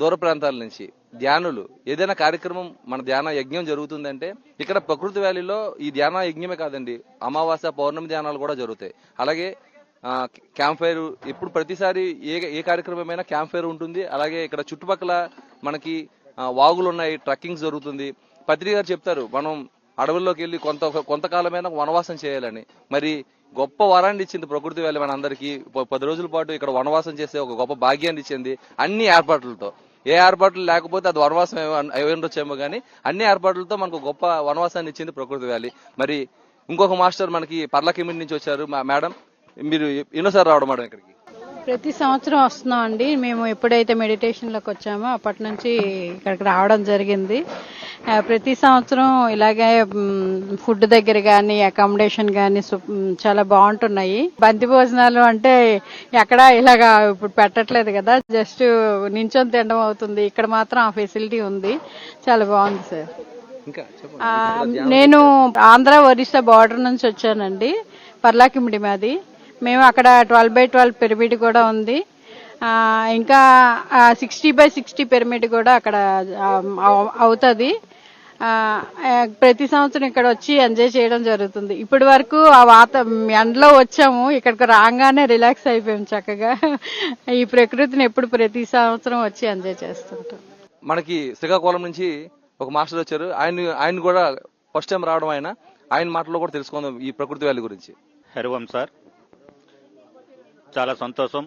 దూర ప్రాంతాల నుంచి ధ్యానులు. ఏదైనా కార్యక్రమం మన ధ్యాన యజ్ఞం జరుగుతుందంటే ఇక్కడ ప్రకృతి వ్యాలీలో ఈ ధ్యాన యజ్ఞమే కాదండి అమావాస్య పౌర్ణమి ధ్యానాలు కూడా జరుగుతాయి. అలాగే క్యాంప్ ఫైర్ ఇప్పుడు ప్రతిసారి ఏ ఏ కార్యక్రమమైనా క్యాంప్ ఫైర్ ఉంటుంది. అలాగే ఇక్కడ చుట్టుపక్కల మనకి వాగులు ఉన్నాయి ట్రక్కింగ్ జరుగుతుంది. పత్రిక గారు చెప్తారు మనం అడవుల్లోకి వెళ్ళి కొంత కొంతకాలమైన వనవాసం చేయాలని. మరి గొప్ప వరాన్ని ఇచ్చింది ప్రకృతి వ్యాలీ మన అందరికీ పది రోజుల పాటు ఇక్కడ వనవాసం చేసే ఒక గొప్ప భాగ్యాన్ని ఇచ్చింది అన్ని ఏర్పాట్లతో. ఏ ఏర్పాట్లు లేకపోతే అది వనవాసం ఉండొచ్చేమో కానీ అన్ని ఏర్పాట్లతో మనకు గొప్ప వనవాసాన్ని ఇచ్చింది ప్రకృతి వ్యాలీ. మరి ఇంకొక మాస్టర్ మనకి పర్లకిమిడి నుంచి వచ్చారు మా మేడం. మీరు ఎన్నోసారి రావడం మేడం ఇక్కడికి. ప్రతి సంవత్సరం వస్తున్నాం అండి. మేము ఎప్పుడైతే మెడిటేషన్లోకి వచ్చామో అప్పటి నుంచి ఇక్కడికి రావడం జరిగింది. ప్రతి సంవత్సరం ఇలాగే ఫుడ్ దగ్గర కానీ అకామిడేషన్ కానీ చాలా బాగుంటున్నాయి. బంతి భోజనాలు అంటే ఎక్కడ ఇలాగా ఇప్పుడు పెట్టట్లేదు కదా. జస్ట్ నించొని తినడం అవుతుంది. ఇక్కడ మాత్రం ఆ ఫెసిలిటీ ఉంది. చాలా బాగుంది సార్. నేను ఆంధ్ర ఒరిస్సా బార్డర్ నుంచి వచ్చానండి. పర్లాకిమిడి మాది. మేము అక్కడ ట్వెల్వ్ బై ట్వెల్వ్ పిరమిడ్ కూడా ఉంది. ఇంకా సిక్స్టీ బై సిక్స్టీ పిరమిడ్ కూడా అక్కడ అవుతుంది. ప్రతి సంవత్సరం ఇక్కడ వచ్చి ఎంజాయ్ చేయడం జరుగుతుంది. ఇప్పటి వరకు ఆ వాత ఎండలో వచ్చాము. ఇక్కడికి రాగానే రిలాక్స్ అయిపోయాం చక్కగా. ఈ ప్రకృతిని ఎప్పుడు ప్రతి సంవత్సరం వచ్చి ఎంజాయ్ చేస్తుంటాం. మనకి శ్రీకాకుళం నుంచి ఒక మాస్టర్ వచ్చారు. ఆయన ఆయన కూడా ఫస్ట్ టైం రావడం ఆయన. ఆయన మాటలో కూడా తెలుసుకుందాం ఈ ప్రకృతి వ్యాలీ గురించి. హరివం సార్. చాలా సంతోషం.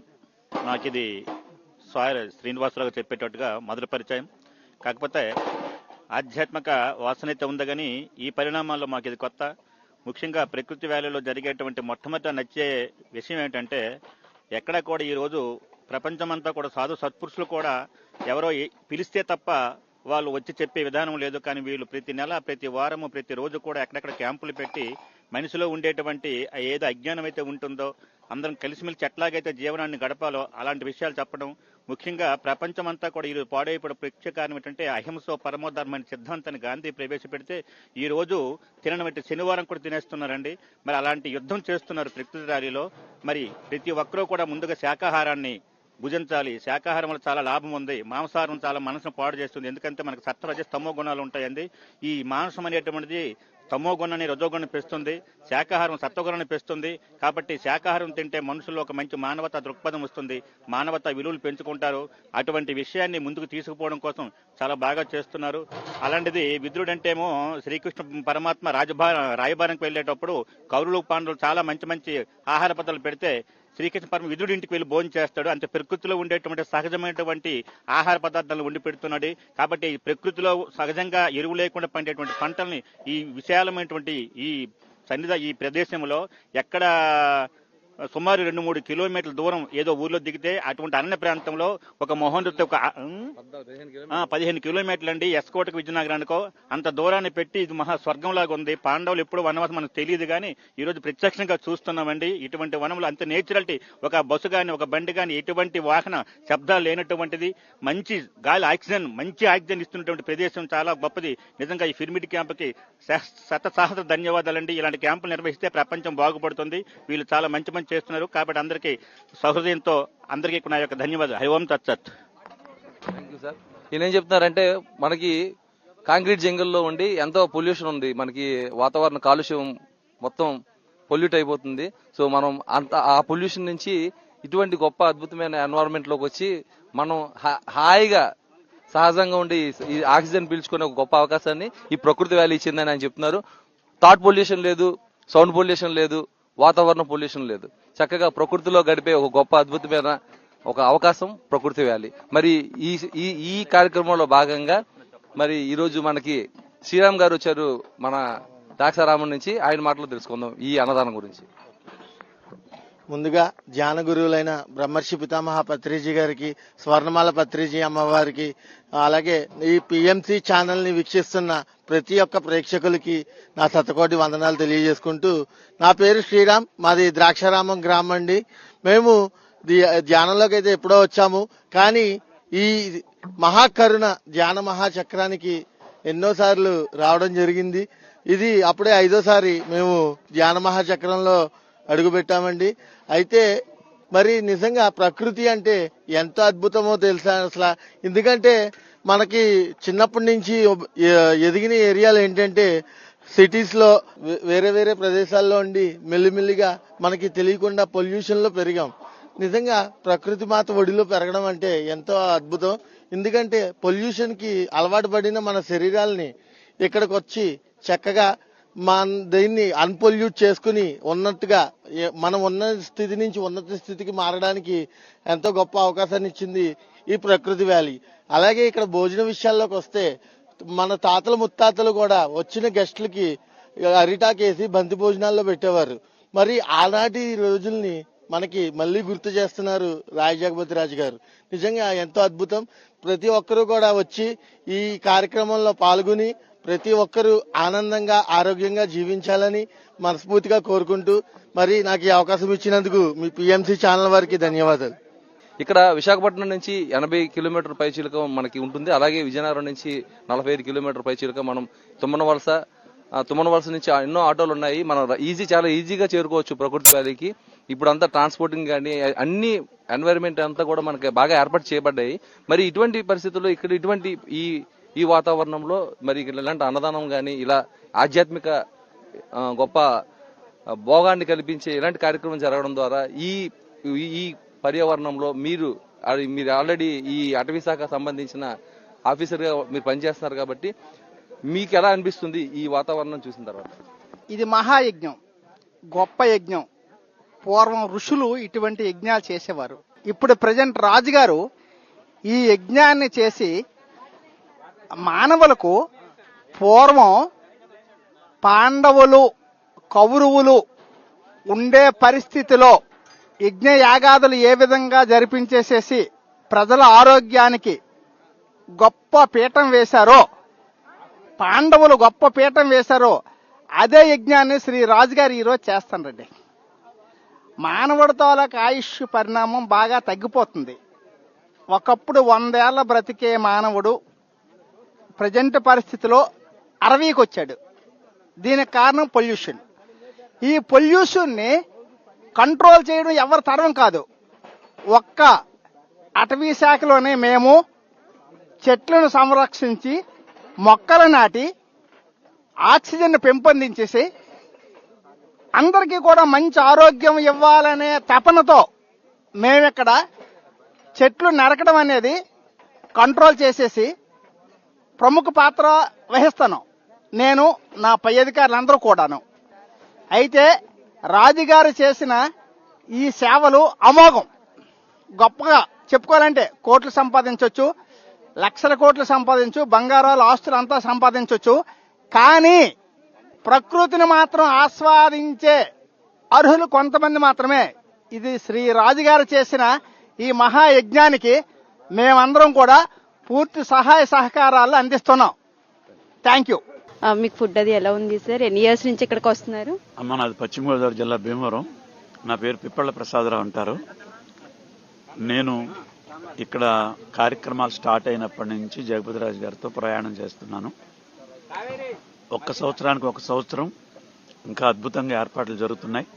నాకు ఇది సాయి శ్రీనివాసరావు చెప్పేటట్టుగా మొదటి పరిచయం. కాకపోతే ఆధ్యాత్మిక వాసన అయితే ఉంది కానీ ఈ పరిణామాల్లో మాకు ఇది కొత్త. ముఖ్యంగా ప్రకృతి వ్యాలీలో జరిగేటువంటి మొట్టమొదట నచ్చే విషయం ఏంటంటే ఎక్కడ కూడా ఈరోజు ప్రపంచమంతా కూడా సాధు సత్పురుషులు కూడా ఎవరో పిలిస్తే తప్ప వాళ్ళు వచ్చి చెప్పే విధానం లేదు. కానీ వీళ్ళు ప్రతి నెల ప్రతి వారము ప్రతి రోజు కూడా ఎక్కడెక్కడ క్యాంపులు పెట్టి మనిషిలో ఉండేటువంటి ఏదో అజ్ఞానం అయితే ఉంటుందో అందరం కలిసిమెలిసి ఎట్లాగైతే జీవనాన్ని గడపాలో అలాంటి విషయాలు చెప్పడం ముఖ్యంగా ప్రపంచమంతా కూడా ఈ పాడైపోవడం ప్రత్యేక కారణం ఏంటంటే అహింస పరమోధర్మ అనే సిద్ధాంతాన్ని గాంధీ ప్రవేశపెడితే ఈ రోజు తినడం శనివారం కూడా తినేస్తున్నారండి. మరి అలాంటి యుద్ధం చేస్తున్నారు ప్రకృతి దారిలో మరి ప్రతి ఒక్కరూ కూడా ముందుగా శాకాహారాన్ని భుజించాలి. శాకాహారం వల్ల చాలా లాభం ఉంది. మాంసాహారం చాలా మనసును పాడు చేస్తుంది. ఎందుకంటే మనకు సత్వరజ తమో గుణాలు ఉంటాయండి. ఈ మాంసం అనేటువంటిది తమో గుణాన్ని రజోగుణాన్ని పెస్తుంది శాకాహారం సత్వగుణాన్ని పెస్తుంది. కాబట్టి శాకాహారం తింటే మనుషుల్లో ఒక మంచి మానవత దృక్పథం వస్తుంది. మానవత విలువలు పెంచుకుంటారు. అటువంటి విషయాన్ని ముందుకు తీసుకుపోవడం కోసం చాలా బాగా చేస్తున్నారు. అలాంటిది విద్రుడంటేమో శ్రీకృష్ణ పరమాత్మ రాజభా రాయబారంకి వెళ్ళేటప్పుడు కౌరులు పాండవులు చాలా మంచి మంచి ఆహార పదార్థాలు పెడితే శ్రీకృష్ణ పరమ విధుడి ఇంటికి వెళ్ళి భోజనం చేస్తాడు. అంటే ప్రకృతిలో ఉండేటువంటి సహజమైనటువంటి ఆహార పదార్థాలను వండి పెడుతున్నాడు. కాబట్టి ప్రకృతిలో సహజంగా ఎరువు లేకుండా పండేటువంటి పంటల్ని ఈ విశాలమైనటువంటి ఈ సన్నిధ ఈ ప్రదేశంలో ఎక్కడ సుమారు రెండు మూడు కిలోమీటర్ల దూరం ఏదో ఊర్లో దిగితే అటువంటి అరణ్య ప్రాంతంలో ఒక మహోన్నత ఒక పదిహేను కిలోమీటర్లు. అండి ఎస్కోటకు విజయనగరానికో అంత దూరాన్ని పెట్టి ఇది మహా స్వర్గంలాగా ఉంది. పాండవులు ఎప్పుడు వనవాసం మనకు తెలియదు కానీ ఈ రోజు ప్రత్యక్షంగా చూస్తున్నామండి. ఇటువంటి వనంలో అంత నేచురాలిటీ. ఒక బస్సు కానీ ఒక బండి కానీ ఎటువంటి వాహన శబ్దాలు లేనటువంటిది. మంచి గాలి ఆక్సిజన్ మంచి ఆక్సిజన్ ఇస్తున్నటువంటి ప్రదేశం చాలా గొప్పది. నిజంగా ఈ ఫిర్మిడ్ క్యాంపుకి శత సహస్ర ధన్యవాదాలండి. ఇలాంటి క్యాంపులు నిర్వహిస్తే ప్రపంచం బాగుపడుతుంది. వీళ్ళు చాలా మంచి మంచి చేస్తున్నారు. కాబట్టి అందరికీ సహృదయంతో అందరికీ నా యొక్క ధన్యవాదాలు. హరి ఓం తత్సత్ సార్ ఈయన ఏం చెప్తున్నారంటే మనకి కాంక్రీట్ జంగల్లో ఉండి ఎంతో పొల్యూషన్ ఉంది. మనకి వాతావరణ కాలుష్యం మొత్తం పొల్యూట్ అయిపోతుంది. సో మనం అంత ఆ పొల్యూషన్ నుంచి ఇటువంటి గొప్ప అద్భుతమైన ఎన్వైరన్మెంట్లోకి వచ్చి మనం హాయిగా సహజంగా ఉండి ఈ ఆక్సిజన్ పీల్చుకునే ఒక గొప్ప అవకాశాన్ని ఈ ప్రకృతి వ్యాలీ ఇచ్చిందని ఆయన చెప్తున్నారు. థాట్ పొల్యూషన్ లేదు సౌండ్ పొల్యూషన్ లేదు వాతావరణ పొల్యూషన్ లేదు. చక్కగా ప్రకృతిలో గడిపే ఒక గొప్ప అద్భుతమైన ఒక అవకాశం ప్రకృతి వ్యాలీ. మరి ఈ ఈ ఈ కార్యక్రమంలో భాగంగా మరి ఈరోజు మనకి శ్రీరామ్ గారు వచ్చారు మన ద్రాక్షారామం నుంచి. ఆయన మాటలు తెలుసుకుందాం ఈ అన్నదానం గురించి. ముందుగా ధ్యాన గురువులైన బ్రహ్మర్షి పితామహ పత్రిజీ గారికి స్వర్ణమాల పత్రిజీ అమ్మవారికి అలాగే ఈ పిఎంసి ఛానల్ని వీక్షిస్తున్న ప్రతి ఒక్క ప్రేక్షకులకి నా శతకోటి వందనాలు తెలియజేసుకుంటూ నా పేరు శ్రీరామ్ మాది ద్రాక్షారామం గ్రామం అండి. మేము ది- ధ్యానంలోకి అయితే ఎప్పుడో వచ్చాము కానీ ఈ మహాకరుణ ధ్యాన మహాచక్రానికి ఎన్నోసార్లు రావడం జరిగింది. ఇది అప్పుడే ఐదోసారి మేము ధ్యాన మహాచక్రంలో అడుగుపెట్టామండి. అయితే మరి నిజంగా ప్రకృతి అంటే ఎంత అద్భుతమో తెలుసా అసలు? ఎందుకంటే మనకి చిన్నప్పటి నుంచి ఎదిగిన ఏరియాలు ఏంటంటే సిటీస్లో వేరే వేరే ప్రదేశాల్లో ఉండి మెల్లిమెల్లిగా మనకి తెలియకుండా పొల్యూషన్లో పెరిగాం. నిజంగా ప్రకృతి మాత ఒడిలో పెరగడం అంటే ఎంతో అద్భుతం. ఎందుకంటే పొల్యూషన్కి అలవాటు పడిన మన శరీరాల్ని ఇక్కడికి వచ్చి చక్కగా మన దీన్ని అన్పొల్యూట్ చేసుకుని ఉన్నట్టుగా మనం ఉన్న స్థితి నుంచి ఉన్నత స్థితికి మారడానికి ఎంతో గొప్ప అవకాశాన్ని ఇచ్చింది ఈ ప్రకృతి వ్యాలీ. అలాగే ఇక్కడ భోజన విషయాల్లోకి వస్తే మన తాతల ముత్తాతలు కూడా వచ్చిన గెస్టులకి అరిటాకేసి బంతి భోజనాల్లో పెట్టేవారు. మరి ఆనాటి రోజుల్ని మనకి మళ్ళీ గుర్తు చేస్తున్నారు రాయ జగపతి రాజు గారు. నిజంగా ఎంతో అద్భుతం. ప్రతి ఒక్కరూ కూడా వచ్చి ఈ కార్యక్రమంలో పాల్గొని ప్రతి ఒక్కరూ ఆనందంగా ఆరోగ్యంగా జీవించాలని మనస్ఫూర్తిగా కోరుకుంటూ మరి నాకు ఈ అవకాశం ఇచ్చినందుకు మీ పిఎంసి ఛానల్ వారికి ధన్యవాదాలు. ఇక్కడ విశాఖపట్నం నుంచి ఎనభై కిలోమీటర్ పై మనకి ఉంటుంది. అలాగే విజయనగరం నుంచి నలభై ఐదు కిలోమీటర్ పై మనం తుమ్మన వలస తుమ్మన వలస నుంచి ఎన్నో ఆటోలు ఉన్నాయి. మనం ఈజీ చాలా ఈజీగా చేరుకోవచ్చు ప్రకృతి వ్యాలీకి. ఇప్పుడు అంతా ట్రాన్స్పోర్టింగ్ కానీ అన్ని ఎన్వైరన్మెంట్ అంతా కూడా మనకి బాగా ఏర్పాటు చేయబడ్డాయి. మరి ఇటువంటి పరిస్థితుల్లో ఇక్కడ ఇటువంటి ఈ ఈ వాతావరణంలో మరి ఇలాంటి అన్నదానం కానీ ఇలా ఆధ్యాత్మిక గొప్ప భోగాన్ని కల్పించే ఇలాంటి కార్యక్రమం జరగడం ద్వారా ఈ ఈ- ఈ పర్యావరణంలో మీరు అది మీరు ఆల్రెడీ ఈ అటవీ శాఖ సంబంధించిన ఆఫీసర్గా మీరు పనిచేస్తున్నారు కాబట్టి మీకు ఎలా అనిపిస్తుంది ఈ వాతావరణం చూసిన తర్వాత? ఇది మహాయజ్ఞం గొప్ప యజ్ఞం. పూర్వం ఋషులు ఇటువంటి యజ్ఞాలు చేసేవారు. ఇప్పుడు ప్రజెంట్ రాజుగారు ఈ యజ్ఞాన్ని చేసి మానవులకు పూర్వం పాండవులు కౌరవులు ఉండే పరిస్థితిలో యజ్ఞయాగాదులు ఏ విధంగా జరిపించేసేసి ప్రజల ఆరోగ్యానికి గొప్ప పీఠం వేశారో పాండవులు గొప్ప పీఠం వేశారో అదే యజ్ఞాన్ని శ్రీ రాజుగారు ఈరోజు చేస్తానండి మానవుడి తాలూకు ఆయుష్ పరిణామం బాగా తగ్గిపోతుంది. ఒకప్పుడు వందేళ్ళ బ్రతికే మానవుడు ప్రజెంట్ పరిస్థితిలో అరవీకి వచ్చాడు దీనికి కారణం పొల్యూషన్. ఈ పొల్యూషన్ని కంట్రోల్ చేయడం ఎవరి తరం కాదు. ఒక్క అటవీ శాఖలోనే మేము చెట్లను సంరక్షించి మొక్కలు నాటి ఆక్సిజన్ పెంపొందించేసి అందరికీ కూడా మంచి ఆరోగ్యం ఇవ్వాలనే తపనతో మేమిక్కడ చెట్లు నరకడం అనేది కంట్రోల్ చేసేసి ప్రముఖ పాత్ర వహిస్తాను. నేను నా పై అధికారులందరూ కూడాను. అయితే రాజుగారు చేసిన ఈ సేవలు అమోఘం. గొప్పగా చెప్పుకోవాలంటే కోట్లు సంపాదించవచ్చు లక్షల కోట్లు సంపాదించు బంగారాలు ఆస్తులు అంతా సంపాదించవచ్చు కానీ ప్రకృతిని మాత్రం ఆస్వాదించే అర్హులు కొంతమంది మాత్రమే. ఇది శ్రీ రాజుగారు చేసిన ఈ మహాయజ్ఞానికి మేమందరం కూడా పూర్తి సహాయ సహకారాలు అందిస్తున్నాం. థ్యాంక్ యూ మీకు ఫుడ్ అది ఎలా ఉంది సార్? ఎన్ని ఇయర్స్ నుంచి ఇక్కడికి వస్తున్నారు? అమ్మ నాది పశ్చిమ గోదావరి జిల్లా భీమవరం. నా పేరు పిప్పళ్ళ ప్రసాదరావు అంటారు. నేను ఇక్కడ కార్యక్రమాలు స్టార్ట్ అయినప్పటి నుంచి జగపతిరాజు గారితో ప్రయాణం చేస్తున్నాను. ఒక్క సంవత్సరానికి ఒక సంవత్సరం ఇంకా అద్భుతంగా ఏర్పాట్లు జరుగుతున్నాయి.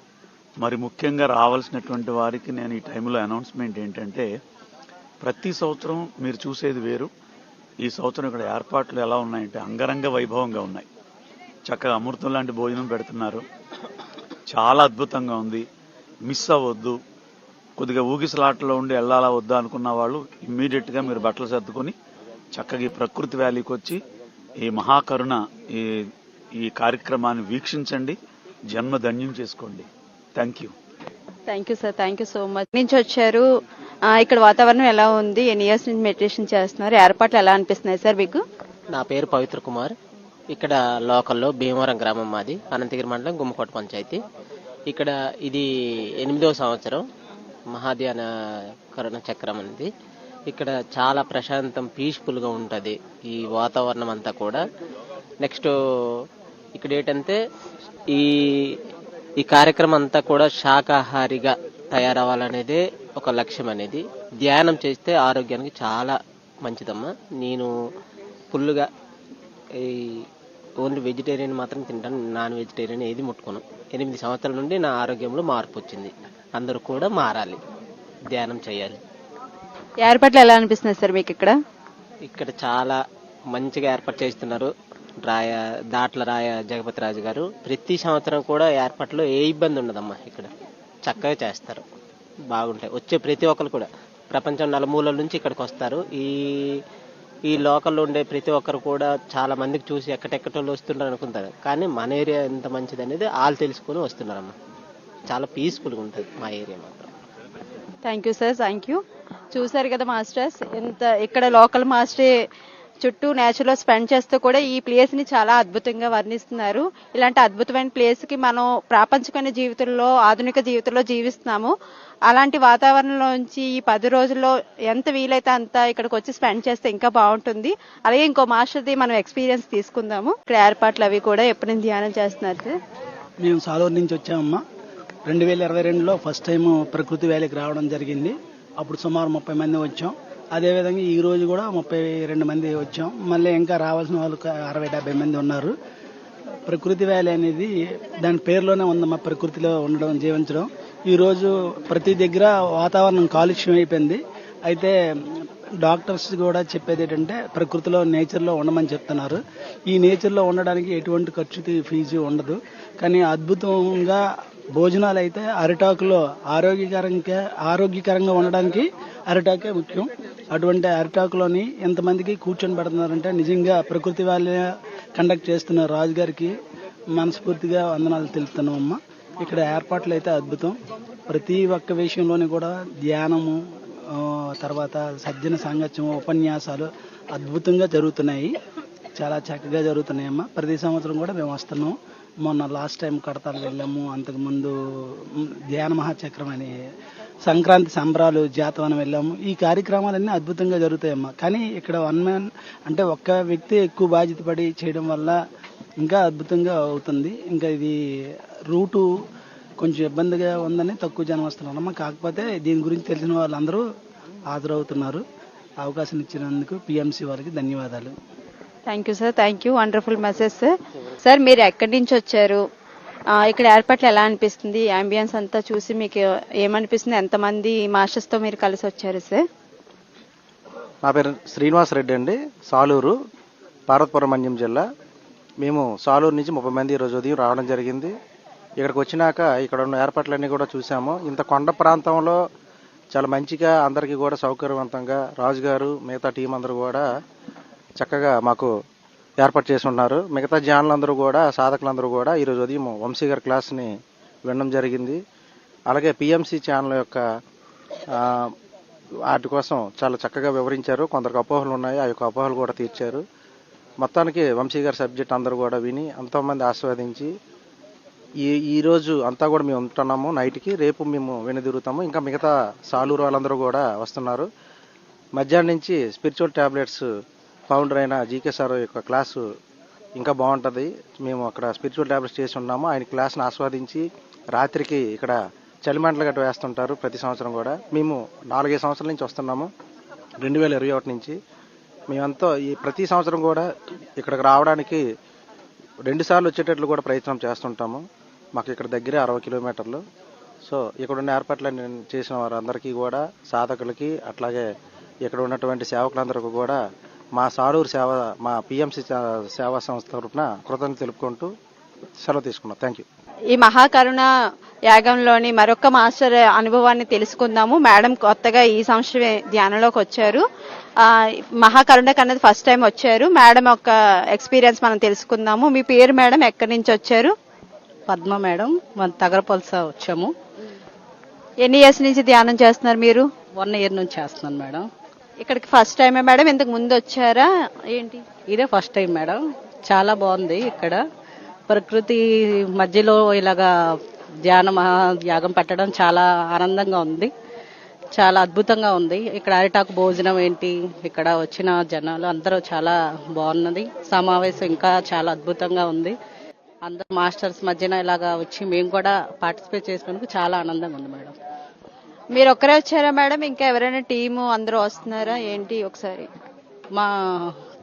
మరి ముఖ్యంగా రావాల్సినటువంటి వారికి నేను ఈ టైంలో అనౌన్స్మెంట్ ఏంటంటే ప్రతి సంవత్సరం మీరు చూసేది వేరు. ఈ సంవత్సరం ఇక్కడ ఏర్పాట్లు ఎలా ఉన్నాయంటే అంగరంగ వైభవంగా ఉన్నాయి. చక్కగా అమృతం లాంటి భోజనం పెడుతున్నారు. చాలా అద్భుతంగా ఉంది. మిస్ అవ్వద్దు. కొద్దిగా ఊగిసలాటలో ఉండి వెళ్ళాలా వద్దా అనుకున్న వాళ్ళు ఇమ్మీడియట్గా మీరు బట్టలు సర్దుకొని చక్కగా ఈ ప్రకృతి వ్యాలీకి వచ్చి ఈ మహాకరుణ ఈ ఈ కార్యక్రమాన్ని వీక్షించండి. జన్మ ధన్యం చేసుకోండి. Thank you. Thank you sir thank you so much నుంచి వచ్చారు. ఇక్కడ వాతావరణం ఎలా ఉంది? ఎన్ని ఇయర్స్ నుంచి మెడిటేషన్ చేస్తున్నారు? ఏర్పాట్లు ఎలా అనిపిస్తున్నాయి సార్ మీకు? నా పేరు పవిత్ర కుమార్. ఇక్కడ లోకల్లో భీమవరం గ్రామం మాది అనంతగిరి మండలం గుమ్మకోట పంచాయతీ. ఇక్కడ ఇది ఎనిమిదవ సంవత్సరం మహాధ్యాన కరుణ చక్రం అనేది. ఇక్కడ చాలా ప్రశాంతం పీస్ఫుల్గా ఉంటుంది ఈ వాతావరణం అంతా కూడా. నెక్స్ట్ ఇక్కడ ఏంటంటే ఈ ఈ కార్యక్రమం అంతా కూడా శాకాహారిగా తయారవ్వాలనేదే ఒక లక్ష్యం అనేది. ధ్యానం చేస్తే ఆరోగ్యానికి చాలా మంచిదమ్మా. నేను ఫుల్గా ఈ ఓన్లీ వెజిటేరియన్ మాత్రం తింటాను నాన్ వెజిటేరియన్ ఏది ముట్టుకోను. ఎనిమిది సంవత్సరాల నుండి నా ఆరోగ్యంలో మార్పు వచ్చింది. అందరూ కూడా మారాలి. ధ్యానం చేయాలి. ఏర్పాట్లు ఎలా అనిపిస్తున్నాయి సార్ మీకు ఇక్కడ? ఇక్కడ చాలా మంచిగా ఏర్పాటు చేస్తున్నారు. రాయ దాట్ల రాయ జగపతి రాజు గారు. ప్రతి సంవత్సరం కూడా ఏర్పాట్లో ఏ ఇబ్బంది ఉండదమ్మా ఇక్కడ. చక్కగా చేస్తారు. బాగుంటాయి. వచ్చే ప్రతి ఒక్కరు కూడా. ప్రపంచం నలుమూలల నుంచి ఇక్కడికి వస్తారు. ఈ ఈ లోకల్లో ఉండే ప్రతి ఒక్కరు కూడా చాలా మందికి చూసి ఎక్కటెక్కటోళ్ళు వస్తుంటారు అనుకుంటారు. కానీ మన ఏరియా ఎంత మంచిది అనేది వాళ్ళు తెలుసుకొని వస్తున్నారమ్మా. చాలా పీస్ఫుల్గా ఉంటుంది మా ఏరియా మాత్రం. Thank you sir thank you చూసారు కదా మాస్టర్స్. ఎంత ఇక్కడ లోకల్ మాస్టరే చుట్టూ నేచురల్ స్పెండ్ చేస్తూ కూడా ఈ ప్లేస్ని చాలా అద్భుతంగా వర్ణిస్తున్నారు. ఇలాంటి అద్భుతమైన ప్లేస్కి మనం ప్రాపంచికమైన జీవితంలో ఆధునిక జీవితంలో జీవిస్తున్నాము. అలాంటి వాతావరణంలోంచి ఈ పది రోజుల్లో ఎంత వీలైతే అంత ఇక్కడికి వచ్చి స్పెండ్ చేస్తే ఇంకా బాగుంటుంది. అలాగే ఇంకో మాస్టర్ది మనం ఎక్స్పీరియన్స్ తీసుకుందాము. ఇక్కడ ఏర్పాట్లు అవి కూడా ఎప్పటి నుంచి ధ్యానం చేస్తున్నారు సార్? మేము సాలూరు నుంచి వచ్చామమ్మా. రెండు వేల ఇరవై రెండులో ఫస్ట్ టైం ప్రకృతి వేలకి రావడం జరిగింది. అప్పుడు సుమారు ముప్పై మంది వచ్చాం. అదేవిధంగా ఈ రోజు కూడా ముప్పై రెండు మంది వచ్చాం. మళ్ళీ ఇంకా రావాల్సిన వాళ్ళు అరవై డెబ్బై మంది ఉన్నారు. ప్రకృతి వ్యాలీ అనేది దాని పేరులోనే ఉందమ్మా ప్రకృతిలో ఉండడం జీవించడం. ఈరోజు ప్రతి దగ్గర వాతావరణం కాలుష్యం అయిపోయింది. అయితే డాక్టర్స్ కూడా చెప్పేది ఏంటంటే ప్రకృతిలో నేచర్లో ఉండమని చెప్తున్నారు. ఈ నేచర్లో ఉండడానికి ఎటువంటి ఖర్చు ఫీజు ఉండదు. కానీ అద్భుతంగా భోజనాలు అయితే అరిటాకులో ఆరోగ్యకరంగా ఆరోగ్యకరంగా ఉండడానికి అరిటాకే ముఖ్యం. అటువంటి అరిటాకులోని ఎంతమందికి కూర్చొని పెడుతున్నారంటే నిజంగా ప్రకృతి వాళ్ళ కండక్ట్ చేస్తున్న రాజు గారికి మనస్ఫూర్తిగా వందనాలు తెలుపుతున్నాం అమ్మ. ఇక్కడ ఏర్పాట్లు అయితే అద్భుతం. ప్రతి ఒక్క విషయంలోని కూడా ధ్యానము తర్వాత సజ్జన సాంగత్యం ఉపన్యాసాలు అద్భుతంగా జరుగుతున్నాయి. చాలా చక్కగా జరుగుతున్నాయమ్మా ప్రతి సంవత్సరం కూడా మేము వస్తున్నాం. మొన్న లాస్ట్ టైం కడతాలు వెళ్ళాము. అంతకుముందు ధ్యాన మహాచక్రం అని సంక్రాంతి సంబరాలు జాతవనం వెళ్ళాము. ఈ కార్యక్రమాలన్నీ అద్భుతంగా జరుగుతాయమ్మా. కానీ ఇక్కడ వన్ మ్యాన్ అంటే ఒక్క వ్యక్తి ఎక్కువ బాధ్యత పడి చేయడం వల్ల ఇంకా అద్భుతంగా అవుతుంది. ఇంకా ఇది రూటు కొంచెం ఇబ్బందిగా ఉందని తక్కువ జనం వస్తున్నారమ్మా. కాకపోతే దీని గురించి తెలిసిన వాళ్ళందరూ హాజరవుతున్నారు. అవకాశం ఇచ్చినందుకు పిఎంసి వారికి ధన్యవాదాలు. Thank you sir thank you wonderful message sir sir మీరు ఎక్కడి నుంచి వచ్చారు? ఇక్కడ ఏర్పాట్లు ఎలా అనిపిస్తుంది? అంబియన్స్ అంతా చూసి మీకు ఏమనిపిస్తుంది? ఎంతమంది మాస్టర్స్తో మీరు కలిసి వచ్చారు సార్? నా పేరు శ్రీనివాస్ రెడ్డి అండి. సాలూరు పార్వతపురం జిల్లా. మేము సాలూరు నుంచి ముప్పై మంది ఈరోజు ఉదయం రావడం జరిగింది. ఇక్కడికి వచ్చినాక ఇక్కడ ఉన్న ఏర్పాట్లన్నీ కూడా చూసాము. ఇంత కొండ ప్రాంతంలో చాలా మంచిగా అందరికీ కూడా సౌకర్యవంతంగా రాజుగారు మిగతా టీం అందరూ కూడా చక్కగా మాకు ఏర్పాటు చేసి ఉన్నారు. మిగతా జ్ఞానులందరూ కూడా సాధకులందరూ కూడా ఈరోజు ఉదయం వంశీ గారి క్లాస్ని వినడం జరిగింది. అలాగే పిఎంసి ఛానల్ యొక్క వాటి కోసం చాలా చక్కగా వివరించారు. కొందరికి అపోహలు ఉన్నాయి ఆ యొక్క అపోహలు కూడా తీర్చారు. మొత్తానికి వంశీ గారి సబ్జెక్ట్ అందరూ కూడా విని ఎంతోమంది ఆస్వాదించి ఈ ఈరోజు అంతా కూడా మేము ఉంటున్నాము. నైట్కి రేపు మేము వెనుదిరుగుతాము. ఇంకా మిగతా సాలూరు వాళ్ళందరూ కూడా వస్తున్నారు. మధ్యాహ్నం నుంచి స్పిరిచువల్ టాబ్లెట్స్ ఫౌండర్ అయిన జీకే సార్ యొక్క క్లాసు ఇంకా బాగుంటుంది. మేము అక్కడ స్పిరిచువల్ ట్యాబ్లెట్స్ చేసి ఉన్నాము. ఆయన క్లాస్ని ఆస్వాదించి రాత్రికి ఇక్కడ చలిమంటలు గట్ట వేస్తుంటారు ప్రతి సంవత్సరం కూడా. మేము నాలుగైదు సంవత్సరాల నుంచి వస్తున్నాము. రెండు వేల ఇరవై ఒకటి నుంచి. మేమంతా ఈ ప్రతి సంవత్సరం కూడా ఇక్కడికి రావడానికి రెండుసార్లు వచ్చేటట్లు కూడా ప్రయత్నం చేస్తుంటాము. మాకు ఇక్కడ దగ్గరే అరవై కిలోమీటర్లు. సో ఇక్కడ ఉన్న ఏర్పాట్లన్నీ చేసిన వారందరికీ కూడా సాధకులకి అట్లాగే ఇక్కడ ఉన్నటువంటి సేవకులందరికీ కూడా మా సారూరు సేవ మా పిఎంసి సేవా సంస్థ తరఫున కృతజ్ఞత తెలుపుకుంటూ సెలవు తీసుకున్నాం. థ్యాంక్ యూ ఈ మహాకరుణ యాగంలోని మరొక మాస్టర్ అనుభవాన్ని తెలుసుకుందాము. మేడం కొత్తగా ఈ సంవత్సరమే ధ్యానంలోకి వచ్చారు. మహాకరుణకు అన్నది ఫస్ట్ టైం వచ్చారు. మేడం యొక్క ఎక్స్పీరియన్స్ మనం తెలుసుకుందాము. మీ పేరు మేడం ఎక్కడి నుంచి వచ్చారు? పద్మ మేడం మన తగరపల్స వచ్చాము. ఎన్ని ఇయర్స్ నుంచి ధ్యానం చేస్తున్నారు మీరు? వన్ ఇయర్ నుంచి చేస్తున్నాను మేడం. ఇక్కడికి ఫస్ట్ టైమే మేడం? ఇంతకు ముందు వచ్చారా? ఏంటి? ఇదే ఫస్ట్ టైం మేడం. చాలా బాగుంది ఇక్కడ. ప్రకృతి మధ్యలో ఇలాగా ధ్యాన మహా యాగం పెట్టడం చాలా ఆనందంగా ఉంది. చాలా అద్భుతంగా ఉంది. ఇక్కడ అరిటాకు భోజనం ఏంటి? ఇక్కడ వచ్చిన జనాలు అందరూ చాలా బాగున్నది. సమావేశం ఇంకా చాలా అద్భుతంగా ఉంది. అందరు మాస్టర్స్ మధ్యన ఇలాగా వచ్చి మేము కూడా పార్టిసిపేట్ చేసుకున్నందుకు చాలా ఆనందంగా ఉంది మేడం. మీరు ఒక్కరే వచ్చారా మేడం? ఇంకా ఎవరైనా టీము అందరూ వస్తున్నారా? ఏంటి ఒకసారి? మా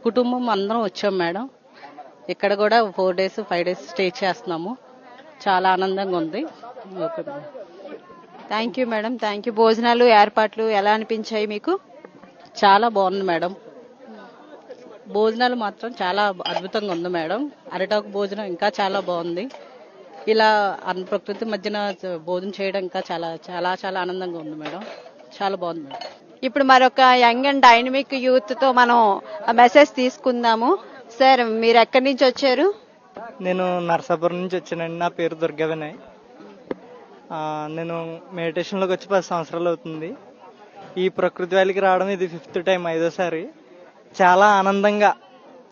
కుటుంబం అందరం వచ్చాం మేడం. ఇక్కడ కూడా four days five days stay చేస్తున్నాము. చాలా ఆనందంగా ఉంది. Okay thank you madam. Thank you. భోజనాలు ఏర్పాట్లు ఎలా అనిపించాయి మీకు? చాలా బాగుంది మేడం. భోజనాలు మాత్రం చాలా అద్భుతంగా ఉంది మేడం. అరిటాకు భోజనం ఇంకా చాలా బాగుంది. ఇలా అన్ ప్రకృతి మధ్యన భోజనం చేయడం ఇంకా చాలా చాలా చాలా ఆనందంగా ఉంది మేడం. చాలా బాగుంది మేడం. ఇప్పుడు మరొక యంగ్ అండ్ డైనమిక్ యూత్తో మనం మెసేజ్ తీసుకుందాము. సార్ మీరు ఎక్కడి నుంచి వచ్చారు? నేను నర్సాపురం నుంచి వచ్చానండి. నా పేరు దుర్గా వినయ్. ఆ, నేను మెడిటేషన్లోకి వచ్చి పది సంవత్సరాలు అవుతుంది. ఈ ప్రకృతి వ్యాలీకి రావడం ఇది ఫిఫ్త్ టైం ఐదోసారి. చాలా ఆనందంగా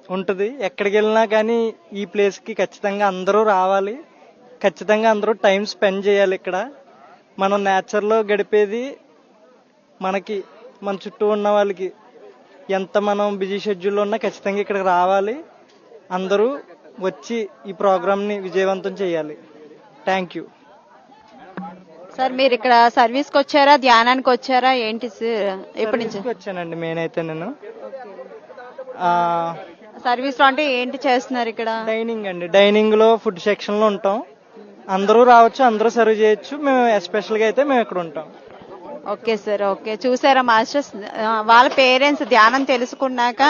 ఉంటుంది. ఎక్కడికి వెళ్ళినా కానీ ఈ ప్లేస్కి ఖచ్చితంగా అందరూ రావాలి. ఖచ్చితంగా అందరూ టైం స్పెండ్ చేయాలి ఇక్కడ. మనం నేచర్లో గడిపేది మనకి మన చుట్టూ ఉన్న వాళ్ళకి. ఎంత మనం బిజీ షెడ్యూల్లో ఉన్నా ఖచ్చితంగా ఇక్కడికి రావాలి. అందరూ వచ్చి ఈ ప్రోగ్రామ్ని విజయవంతం చేయాలి. థ్యాంక్ యూ సార్ మీరు ఇక్కడ సర్వీస్కి వచ్చారా? ధ్యానానికి వచ్చారా? ఏంటి సార్? ఎప్పటి నుంచి? సర్వీస్కి వచ్చానండి మెయిన్ అయితే నేను. సర్వీస్లో అంటే ఏంటి చేస్తున్నారు ఇక్కడ? డైనింగ్ అండి. డైనింగ్లో ఫుడ్ సెక్షన్లో ఉంటాం. అందరూ రావచ్చు అందరూ సర్వ్ చేయొచ్చు. మేము ఎస్పెషల్గా అయితే మేము ఇక్కడ ఉంటాం. Okay sir okay. చూసారా మాస్టర్స్? వాళ్ళ పేరెంట్స్ ధ్యానం తెలుసుకున్నాక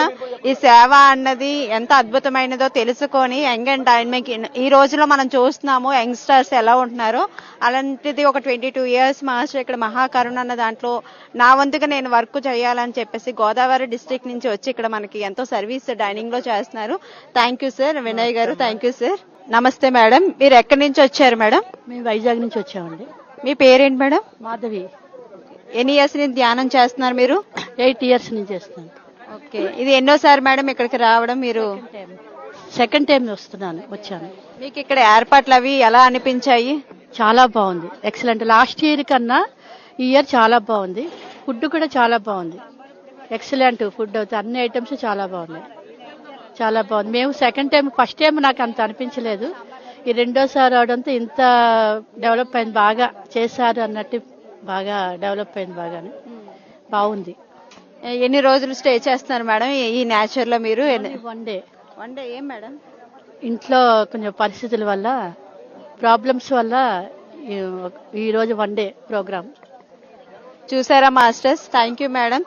ఈ సేవ అన్నది ఎంత అద్భుతమైనదో తెలుసుకొని యంగ్ అండ్ డైనమిక్ ఈ రోజులో మనం చూస్తున్నాము యంగ్స్టర్స్ ఎలా ఉంటున్నారో. అలాంటిది ఒక ట్వంటీ టూ ఇయర్స్ మాస్టర్ ఇక్కడ మహాకరుణ అన్న దాంట్లో నా వంతుగా నేను వర్క్ చేయాలని చెప్పేసి గోదావరి డిస్ట్రిక్ట్ నుంచి వచ్చి ఇక్కడ మనకి ఎంతో సర్వీస్ డైనింగ్లో చేస్తున్నారు. థ్యాంక్ యూ సార్ వినయ్ గారు థ్యాంక్ యూ సార్ నమస్తే మేడం. మీరు ఎక్కడి నుంచి వచ్చారు మేడం? మేము వైజాగ్ నుంచి వచ్చామండి. మీ పేరేంటి మేడం? మాధవి. ఎన్ని ఇయర్స్ నుంచి ధ్యానం చేస్తున్నారు మీరు? ఎయిట్ ఇయర్స్ నుంచి చేస్తాను ఓకే ఇది ఎన్నోసారి మేడం ఇక్కడికి రావడం మీరు? సెకండ్ టైం వస్తున్నాను వచ్చాను. మీకు ఇక్కడ ఏర్పాట్లు అవి ఎలా అనిపించాయి? చాలా బాగుంది. ఎక్సలెంట్ లాస్ట్ ఇయర్ కన్నా ఈ ఇయర్ చాలా బాగుంది. ఫుడ్ కూడా చాలా బాగుంది. ఎక్సలెంట్ ఫుడ్ అవుతుంది అన్ని ఐటమ్స్ చాలా బాగున్నాయి. చాలా బాగుంది. మేము సెకండ్ టైం ఫస్ట్ టైం నాకు అంత అనిపించలేదు. ఈ రెండోసారి అవడంతో ఇంత డెవలప్ అయింది బాగా చేశారు అన్నట్టు బాగా డెవలప్ అయింది బాగానే. బాగుంది. ఎన్ని రోజులు స్టే చేస్తున్నారు మేడం? ఈ- నేచర్లో మీరు వన్ డే వన్ డే ఏం మేడం? ఇంట్లో కొంచెం పరిస్థితుల వల్ల ప్రాబ్లమ్స్ వల్ల ఈ- ఈ రోజు వన్ డే ప్రోగ్రామ్ చూసారా మాస్టర్స్? థ్యాంక్ యూ మేడం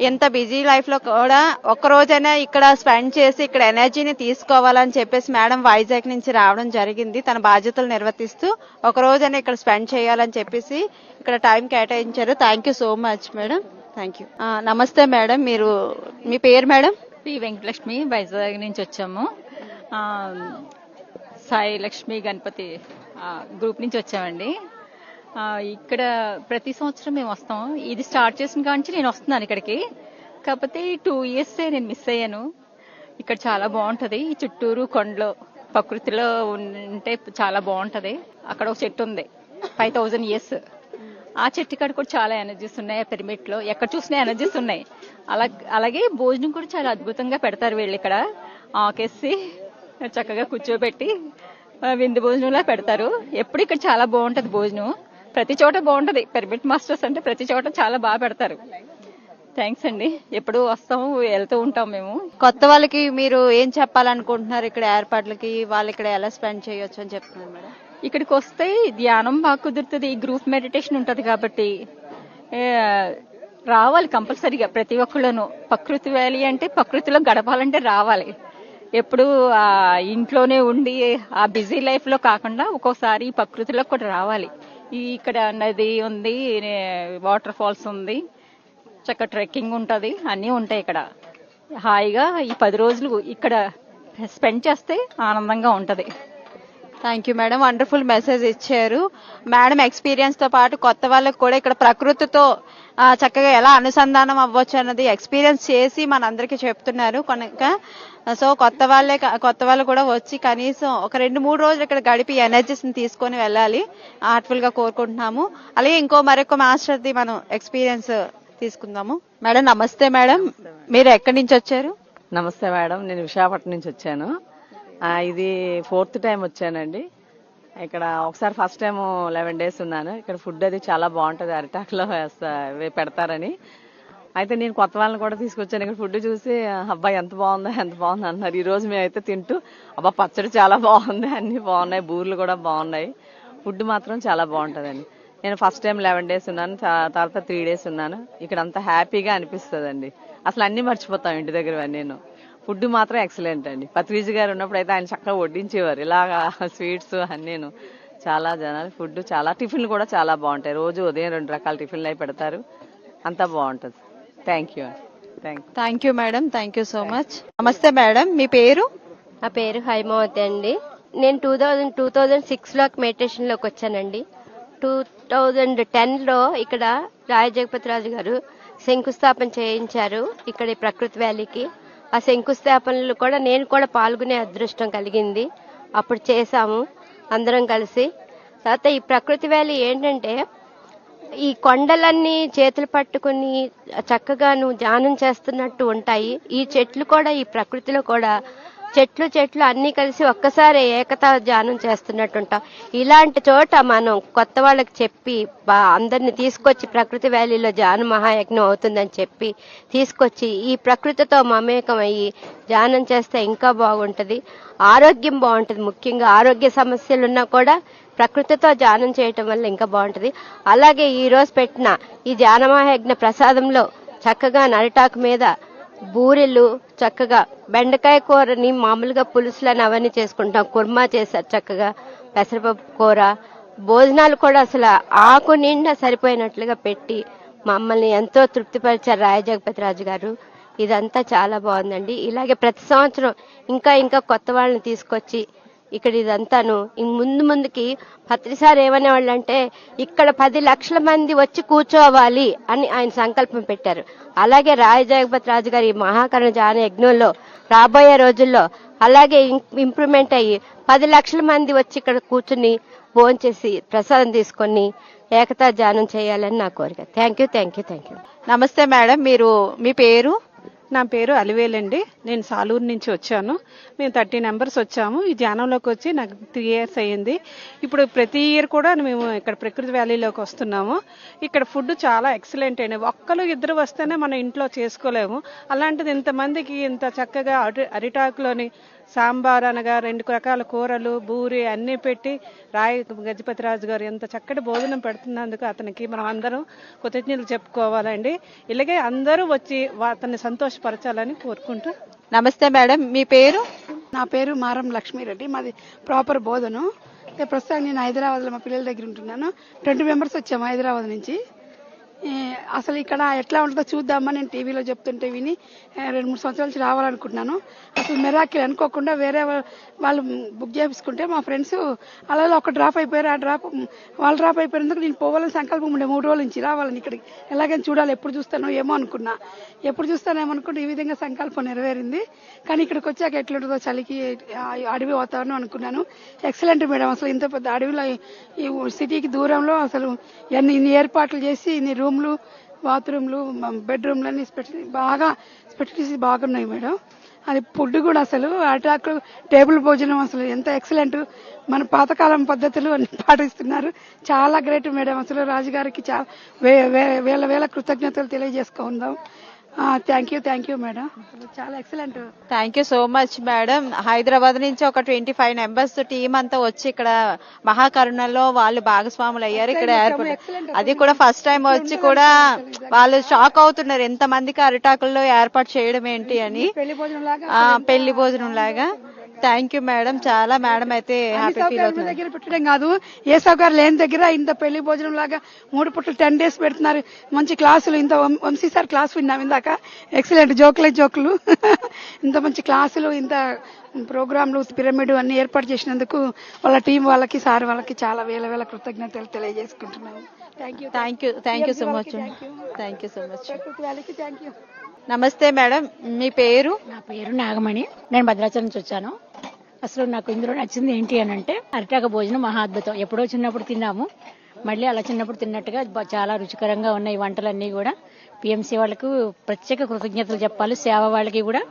ఎంత బిజీ లైఫ్లో కూడా ఒక్క రోజైనా ఇక్కడ స్పెండ్ చేసి ఇక్కడ ఎనర్జీని తీసుకోవాలని చెప్పేసి మేడం వైజాగ్ నుంచి రావడం జరిగింది. తన బాధ్యతలు నిర్వర్తిస్తూ ఒక రోజైనా ఇక్కడ స్పెండ్ చేయాలని చెప్పేసి ఇక్కడ టైం కేటాయించారు. Thank you so much madam. Thank you నమస్తే మేడం. మీరు మీ పేరు మేడం? పి వెంకటలక్ష్మి వైజాగ్ నుంచి వచ్చాము. సాయి లక్ష్మి గణపతి గ్రూప్ నుంచి వచ్చామండి. ఇక్కడ ప్రతి సంవత్సరం మేము వస్తాం. ఇది స్టార్ట్ చేసిన కాంచి నేను వస్తున్నాను ఇక్కడికి. కాకపోతే టూ ఇయర్స్ నేను మిస్ అయ్యాను. ఇక్కడ చాలా బాగుంటది. ఈ చుట్టూరు కొండలు ప్రకృతిలో ఉంటే చాలా బాగుంటది. అక్కడ ఒక చెట్టు ఉంది ఫైవ్ థౌజండ్ ఇయర్స్ ఆ చెట్టు కాడ కూడా చాలా ఎనర్జీస్ ఉన్నాయి ఆ పిరమిడ్లో. ఎక్కడ చూసినా ఎనర్జీస్ ఉన్నాయి. అలా అలాగే భోజనం కూడా చాలా అద్భుతంగా పెడతారు వీళ్ళు ఇక్కడ. ఆకేసి చక్కగా కూర్చోబెట్టి విందు భోజనంలా పెడతారు. ఎప్పుడు ఇక్కడ చాలా బాగుంటది భోజనం. ప్రతి చోట బాగుంటది. పిరమిడ్ మాస్టర్స్ అంటే ప్రతి చోట చాలా బాగా పెడతారు. థ్యాంక్స్ అండి. ఎప్పుడు వస్తాము వెళ్తూ ఉంటాం మేము. కొత్త వాళ్ళకి మీరు ఏం చెప్పాలనుకుంటున్నారు ఇక్కడ ఏర్పాట్లకి? వాళ్ళు ఇక్కడ ఎలా స్పెండ్ చేయొచ్చు అని చెప్తున్నారు మేడం. ఇక్కడికి వస్తే ధ్యానం బాగా కుదురుతుంది. గ్రూప్ మెడిటేషన్ ఉంటది కాబట్టి రావాలి కంపల్సరీగా ప్రతి ఒక్కళ్ళను. ప్రకృతి వ్యాలీ అంటే ప్రకృతిలో గడపాలంటే రావాలి. ఎప్పుడు ఆ ఇంట్లోనే ఉండి ఆ బిజీ లైఫ్లో కాకుండా ఒక్కోసారి ప్రకృతిలో కూడా రావాలి. ఇక్కడ నది ఉంది వాటర్ ఫాల్స్ ఉంది. చక్క ట్రెక్కింగ్ ఉంటుంది అన్నీ ఉంటాయి ఇక్కడ. హాయిగా ఈ పది రోజులు ఇక్కడ స్పెండ్ చేస్తే ఆనందంగా ఉంటుంది. Thank you madam. Wonderful message ఇచ్చారు. మేడం ఎక్స్పీరియన్స్తో పాటు కొత్త వాళ్ళకు కూడా ఇక్కడ ప్రకృతితో చక్కగా ఎలా అనుసంధానం అవ్వచ్చు అన్నది ఎక్స్పీరియన్స్ చేసి మనందరికీ చెప్తున్నారు కనుక. సో కొత్త వాళ్ళే కా- కొత్త వాళ్ళు కూడా వచ్చి కనీసం ఒక రెండు మూడు రోజులు ఇక్కడ గడిపి ఎనర్జీస్ని తీసుకొని వెళ్ళాలి. హార్ట్ఫుల్గా కోరుకుంటున్నాము. అలాగే ఇంకో మరొక మాస్టర్ది మనం ఎక్స్పీరియన్స్ తీసుకుందాము. మేడం నమస్తే మేడం. మీరు ఎక్కడి నుంచి వచ్చారు? నమస్తే మేడం. నేను విశాఖపట్నం నుంచి వచ్చాను. ఇది ఫోర్త్ టైం వచ్చానండి. ఇక్కడ ఒకసారి ఫస్ట్ టైం లెవెన్ డేస్ ఉన్నాను. ఇక్కడ ఫుడ్ అది చాలా బాగుంటుంది అరిటాకులో వేస్తా పెడతారని. అయితే నేను కొత్త వాళ్ళని కూడా తీసుకొచ్చాను. ఇక్కడ ఫుడ్ చూసి అబ్బాయి ఎంత బాగుందో ఎంత బాగుంది అన్నారు. ఈరోజు మేమైతే తింటూ అబ్బా పచ్చడి చాలా బాగుంది అన్నీ బాగున్నాయి బూర్లు కూడా బాగున్నాయి. ఫుడ్ మాత్రం చాలా బాగుంటుందండి. నేను ఫస్ట్ టైం లెవెన్ డేస్ ఉన్నాను తర్వాత త్రీ డేస్ ఉన్నాను. ఇక్కడ అంత హ్యాపీగా అనిపిస్తుంది అసలు అన్నీ మర్చిపోతాం ఇంటి దగ్గర నేను. ఫుడ్ మాత్రం ఎక్సలెంట్ అండి. పత్రిజీ గారు ఉన్నప్పుడు అయితే ఆయన చక్కగా వడ్డించేవారు. ఇలాగా స్వీట్స్ అన్నీను చాలా జనాలు ఫుడ్ చాలా టిఫిన్లు కూడా చాలా బాగుంటాయి. రోజు ఉదయం రెండు రకాల టిఫిన్లు అయి పెడతారు. అంతా బాగుంటుంది. Thank you thank thank you madam thank you so much నమస్తే మేడం మీ పేరు? నా పేరు హైమావతి అండి. నేను టూ థౌజండ్ టూ థౌజండ్ సిక్స్లోకి మెడిటేషన్లోకి వచ్చానండి. టూ థౌజండ్ టెన్లో ఇక్కడ రాయజగపతి రాజు గారు శంకుస్థాపన చేయించారు ఇక్కడ ఈ ప్రకృతి వ్యాలీకి. ఆ శంకుస్థాపనలు కూడా నేను కూడా పాల్గొనే అదృష్టం కలిగింది. అప్పుడు చేశాము. అందరం కలిసి. తర్వాత ఈ ప్రకృతి వ్యాలీ ఏంటంటే ఈ కొండలన్నీ చేతులు పట్టుకుని చక్కగా నువ్వు ధ్యానం చేస్తున్నట్టు ఉంటాయి. ఈ చెట్లు కూడా ఈ ప్రకృతిలో కూడా చెట్లు చెట్లు అన్నీ కలిసి ఒక్కసారి ఏకతా ధ్యానం చేస్తున్నట్టు ఉంటాం ఇలాంటి చోట మనం కొత్త వాళ్ళకి చెప్పి అందరిని తీసుకొచ్చి ప్రకృతి వ్యాలీలో ధ్యాన మహాయజ్ఞం అవుతుందని చెప్పి తీసుకొచ్చి ఈ ప్రకృతితో మమేకం అయ్యి ధ్యానం చేస్తే ఇంకా బాగుంటుంది. ఆరోగ్యం బాగుంటుంది ముఖ్యంగా. ఆరోగ్య సమస్యలు ఉన్నా కూడా ప్రకృతితో ధ్యానం చేయటం వల్ల ఇంకా బాగుంటుంది. అలాగే ఈ రోజు పెట్టిన ఈ ధ్యానమహాయజ్ఞ ప్రసాదంలో చక్కగా నరిటాకు మీద బూరెలు చక్కగా బెండకాయ కూరని మామూలుగా పులుసులని అవన్నీ చేసుకుంటాం. కుర్మా చేశారు చక్కగా పెసరపప్పు కూర. భోజనాలు కూడా అసలు ఆకు నిండా సరిపోయినట్లుగా పెట్టి మమ్మల్ని ఎంతో తృప్తిపరిచారు రాయజగపతి రాజు గారు. ఇదంతా చాలా బాగుందండి. ఇలాగే ప్రతి సంవత్సరం ఇంకా ఇంకా కొత్త వాళ్ళని తీసుకొచ్చి ఇక్కడ ఇదంతాను. ఇంక ముందు ముందుకి పత్రిసారి ఏమనేవాళ్ళు అంటే ఇక్కడ పది లక్షల మంది వచ్చి కూర్చోవాలి అని ఆయన సంకల్పం పెట్టారు. అలాగే రాయజగపతి రాజు గారి మహాకరణ జాన యజ్ఞంలో రాబోయే రోజుల్లో అలాగే ఇంప్రూవ్మెంట్ అయ్యి పది లక్షల మంది వచ్చి ఇక్కడ కూర్చుని భోంచేసి ప్రసాదం తీసుకొని ఏకతా ధ్యానం చేయాలని నా కోరిక. Thank you thank you thank you. నమస్తే మేడం మీరు మీ పేరు? నా పేరు అలివేలండి నేను సాలూరు నుంచి వచ్చాను. మేము థర్టీ మెంబర్స్ వచ్చాము. ఈ ధ్యానంలోకి వచ్చి నాకు త్రీ ఇయర్స్ అయ్యింది. ఇప్పుడు ప్రతి ఇయర్ కూడా మేము ఇక్కడ ప్రకృతి వ్యాలీలోకి వస్తున్నాము. ఇక్కడ ఫుడ్ చాలా ఎక్సలెంట్ అండి. ఒక్కరు ఇద్దరు వస్తేనే మనం ఇంట్లో చేసుకోలేము. అలాంటిది ఇంతమందికి ఇంత చక్కగా అరిటాకులోని సాంబార్ అనగా రెండు రకాల కూరలు బూరి అన్నీ పెట్టి రాయి గజపతి రాజు గారు ఎంత చక్కటి భోజనం పెడుతున్నందుకు అతనికి మనం అందరం కృతజ్ఞతలు చెప్పుకోవాలండి. ఇలాగే అందరూ వచ్చి అతన్ని సంతోషపరచాలని కోరుకుంటూ. నమస్తే మేడం మీ పేరు? నా పేరు మారం లక్ష్మీరెడ్డి. మాది ప్రాపర్ బోధను. అయితే ప్రస్తుతం నేను హైదరాబాద్లో మా పిల్లల దగ్గర ఉంటున్నాను. ట్వంటీ మెంబర్స్ వచ్చాము హైదరాబాద్ నుంచి. అసలు ఇక్కడ ఎట్లా ఉంటుందో చూద్దామని నేను టీవీలో చెప్తుంటే విని రెండు మూడు సంవత్సరాల నుంచి రావాలనుకుంటున్నాను. అసలు మెరాకిల్ అనుకోకుండా వేరే వాళ్ళు బుక్ చేపించుకుంటే మా ఫ్రెండ్స్ అలా ఒక డ్రాప్ అయిపోయారు. ఆ డ్రాప్ వాళ్ళు డ్రాప్ అయిపోయినందుకు నేను పోవాలని సంకల్పం ఉండే. మూడు రోజుల నుంచి రావాలని ఇక్కడికి. ఎలాగైనా చూడాలి ఎప్పుడు చూస్తానో ఏమో అనుకున్నా. ఎప్పుడు చూస్తానేమో అనుకుంటే ఈ విధంగా సంకల్పం నెరవేరింది. కానీ ఇక్కడికి వచ్చాక ఎట్లుంటుందో చలికి అడవి వాతావరణం అనుకున్నాను. ఎక్సలెంట్ మేడం అసలు ఇంత పెద్ద అడవిలో ఈ- సిటీకి దూరంలో అసలు ఎన్ని ఇన్ని ఏర్పాట్లు చేసి ఇన్ని రూమ్ రూమ్లు బాత్రూమ్లు బెడ్రూమ్లు అన్ని స్పెషల్ బాగా స్పెషలిటీస్ బాగున్నాయి మేడం. అది ఫుడ్ కూడా అసలు అటాక్ టేబుల్ భోజనం అసలు ఎంత ఎక్సలెంట్. మన పాతకాలం పద్ధతులు అన్ని పాటిస్తున్నారు. చాలా గ్రేట్ మేడం. అసలు రాజుగారికి చాలా వే- వే- వేల వేల కృతజ్ఞతలు తెలియజేసుకుందాం. Thank you thank you madam చాలా excellent thank you so much madam Hyderabad నుంచి ఒక ట్వంటీ ఫైవ్ మెంబర్స్ టీం అంతా వచ్చి ఇక్కడ మహాకరుణలో వాళ్ళు భాగస్వాములు అయ్యారు. ఇక్కడ ఏర్పాటు అది కూడా ఫస్ట్ టైం వచ్చి కూడా వాళ్ళు షాక్ అవుతున్నారు. ఎంత మందికి అరిటాకుల్లో ఏర్పాటు చేయడం ఏంటి అని. పెళ్ళి భోజనం లాగా. Thank you madam. చాలా మేడం అయితే హ్యాపీ ఫీల్ దగ్గర పెట్టడం కాదు. ఏ సౌకర్యం లేని దగ్గర ఇంత పెళ్ళి భోజనం లాగా మూడు పుట్టలు టెన్ డేస్ పెడుతున్నారు. మంచి క్లాసులు ఇంత వంశీ సార్ క్లాస్ విన్నాం ఇందాక. ఎక్సలెంట్ జోకులే జోకులు. ఇంత మంచి క్లాసులు ఇంత ప్రోగ్రాంలు పిరమిడ్ అన్ని ఏర్పాటు చేసినందుకు వాళ్ళ టీం వాళ్ళకి సార్ వాళ్ళకి చాలా వేల వేల కృతజ్ఞతలు తెలియజేసుకుంటున్నాము thank you thank you thank you so much thank you so much వాళ్ళకి థ్యాంక్ యూ నమస్తే మేడం మీ పేరు? నా పేరు నాగమణి. నేను భద్రాచలం నుంచి వచ్చాను. అసలు నాకు ఇందులో నచ్చింది ఏంటి అని అంటే అరిటాక భోజనం మహా అద్భుతం. ఎప్పుడో చిన్నప్పుడు తిన్నాము. మళ్ళీ అలా చిన్నప్పుడు తిన్నట్టుగా చాలా రుచికరంగా ఉన్నాయి వంటలన్నీ కూడా. పిఎంసీ వాళ్ళకు ప్రత్యేక కృతజ్ఞతలు చెప్పాలి. సేవ వాళ్ళకి కూడా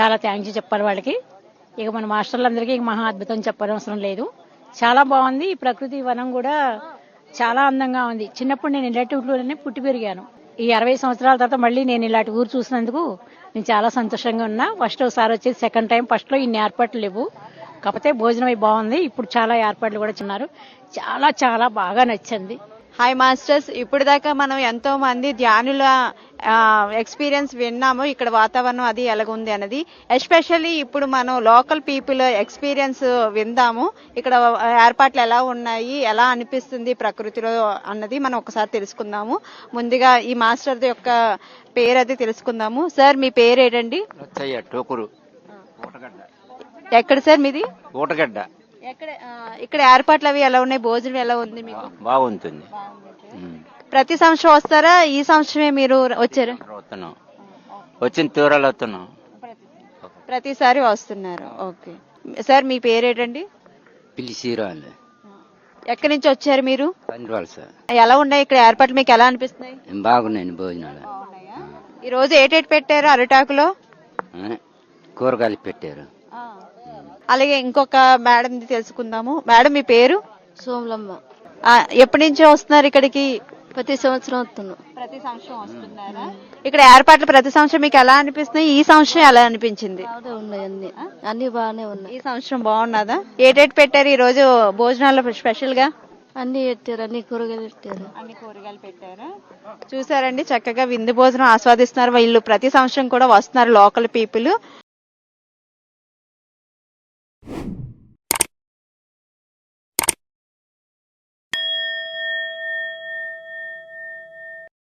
చాలా థ్యాంక్స్ చెప్పాలి వాళ్ళకి. ఇక మన మాస్టర్లందరికీ మహా అద్భుతం చెప్పనవసరం లేదు. చాలా బాగుంది. ఈ ప్రకృతి వనం కూడా చాలా అందంగా ఉంది. చిన్నప్పుడు నేను ఇలాంటి ఊళ్ళోనే పుట్టి పెరిగాను. ఈ అరవై సంవత్సరాల తర్వాత మళ్ళీ నేను ఇలాంటి ఊరు చూసినందుకు నేను చాలా సంతోషంగా ఉన్నా. ఫస్ట్ ఒకసారి వచ్చేసి సెకండ్ టైం ఫస్ట్లో ఇన్ని ఏర్పాట్లు లేవు. కాకపోతే భోజనం బాగుంది. ఇప్పుడు చాలా ఏర్పాట్లు కూడా చిన్నారు చాలా చాలా బాగా నచ్చింది. హాయ్ మాస్టర్స్ ఇప్పుడు దాకా మనం ఎంతో మంది ధ్యానుల ఎక్స్పీరియన్స్ విన్నాము. ఇక్కడ వాతావరణం అది ఎలాగుంది అన్నది. ఎస్పెషల్లీ ఇప్పుడు మనం లోకల్ పీపుల్ ఎక్స్పీరియన్స్ విందాము. ఇక్కడ ఏర్పాట్లు ఎలా ఉన్నాయి ఎలా అనిపిస్తుంది ప్రకృతిలో అన్నది మనం ఒకసారి తెలుసుకుందాము. ముందుగా ఈ మాస్టర్ యొక్క పేరు అది తెలుసుకుందాము. సార్ మీ పేరు ఏంటండి ఎక్కడ సార్ మీది? ఊటగడ్డ. ఎక్కడ ఇక్కడ ఏర్పాట్లు అవి ఎలా ఉన్నాయి? భోజనం ఎలా ఉంది మీకు? బాగుంటుంది. ప్రతి సంవత్సరం వస్తారా? ఈ సంవత్సరమే మీరు వచ్చారు? వస్తున్నాం. వచ్చిన తూరాలు వస్తున్నాం. ప్రతిసారి వస్తున్నారు. ఓకే. సార్ మీ పేరేటండి? పిలిచిరాళ్ళు ఎక్కడి నుంచి వచ్చారు మీరు? సార్. ఎలా ఉన్నాయి? ఇక్కడ ఏర్పాట్లు మీకు ఎలా అనిపిస్తున్నాయి? బాగున్నాయి భోజనాలు. ఈ రోజు ఏటేటి పెట్టారు అరిటాకులో? కూరగాయలు పెట్టారు. అలాగే ఇంకొక మేడం తెలుసుకుందాము. మేడం మీ పేరు? సోమలమ్మ. ఆ, ఎప్పటి నుంచి వస్తున్నారు ఇక్కడికి? ప్రతి సంవత్సరం వస్తున్నాం. ప్రతి సంవత్సరం వస్తున్నారా? ఇక్కడ ఏర్పాట్లు ప్రతి సంవత్సరం మీకు ఎలా అనిపిస్తున్నాయి? ఈ సంవత్సరం ఎలా అనిపించింది? బాగానే ఉన్నాయి అన్ని. అన్ని బాగానే ఉన్నాయి. ఈ సంవత్సరం బాగున్నదా? ఏటేటి పెట్టారు ఈ రోజు భోజనాల్లో స్పెషల్గా అన్ని పెట్టారు అన్ని కూరగాయలు పెట్టారు. అన్ని కూరగాయలు పెట్టారా? చూసారండి చక్కగా విందు భోజనం ఆస్వాదిస్తున్నారు. వీళ్ళు ప్రతి సంవత్సరం కూడా వస్తున్నారు లోకల్ పీపుల్.